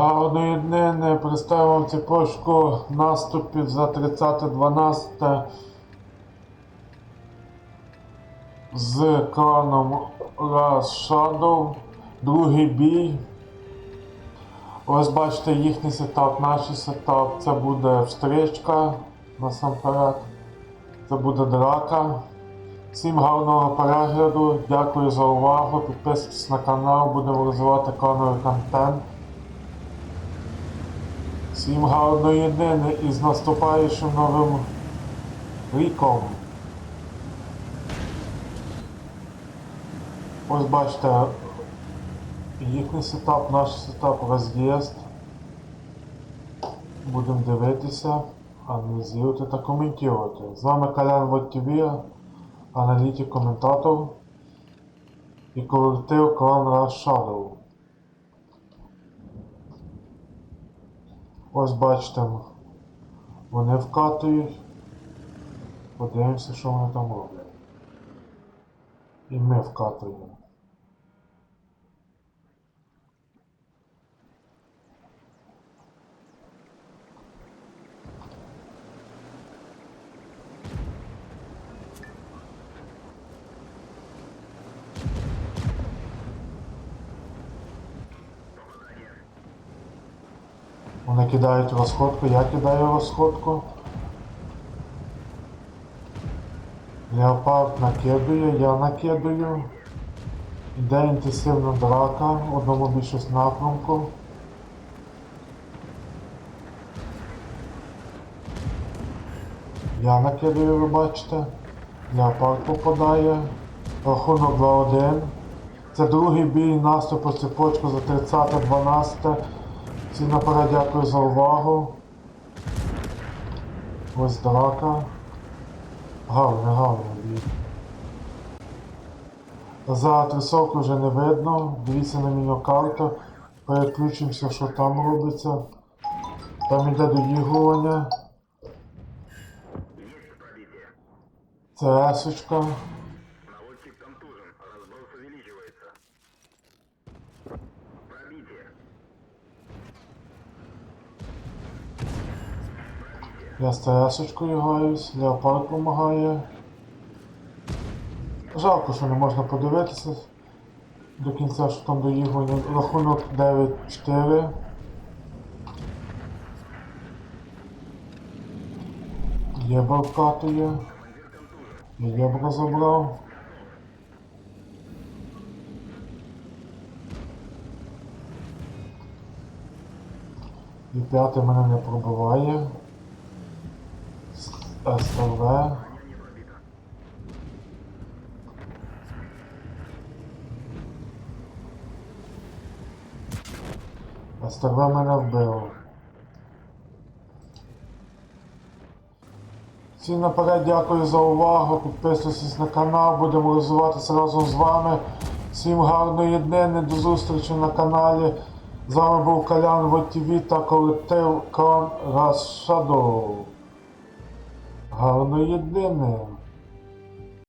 Гарної днини представив цепочку наступів за 30-12 з кланом Rush Shadow. Другий бій. Ось бачите їхній сетап, наш сетап. Це буде встрічка насамперед. Це буде драка. Всім гарного перегляду, дякую за увагу. Підписуйтесь на канал, будемо розвивати клановий контент. Всім гарної днини і з наступаючим новим ріком. Ось бачите, їхній сетап, наш сетап роз'їзд. Будемо дивитися, аналізувати та коментувати. З вами Колян Вот аналітик, коментатор і колектив Клан Rush Shadow. Ось бачите, вони вкатують. Подивимося, що вони там роблять. І ми вкатуємо. Вони кидають розходку, я кидаю розходку. Леопард накидує, я накидую. Йде інтенсивна драка одному більшість напрямку. Я накидаю, ви бачите. Леопард попадає. Рахунок 2-1. Це другий бій наступу цепочку за 30-12. Всім наперед дякую за увагу. Ось драка. Гарно, гарно бій. За трисовку вже не видно. Дивіться на міні-карту. Переключимося, що там робиться. Там йде доігрування. Це есочка. Я з ТСочкою граюсь, Леопард допомагає. Жалко, що не можна подивитися до кінця, що там доігрування. Рахунок 9-4. Єба вкатує. Єбра забрав. І п'ятий мене не пробиває. СТВ. СТВ мене вбило. Всім наперед дякую за увагу. Підписуйтесь на канал, будемо розвиватися разом з вами. Всім гарної днини, до зустрічі на каналі. З вами був Колян ВТВ та колектив Rush Shadow. Гарної днини!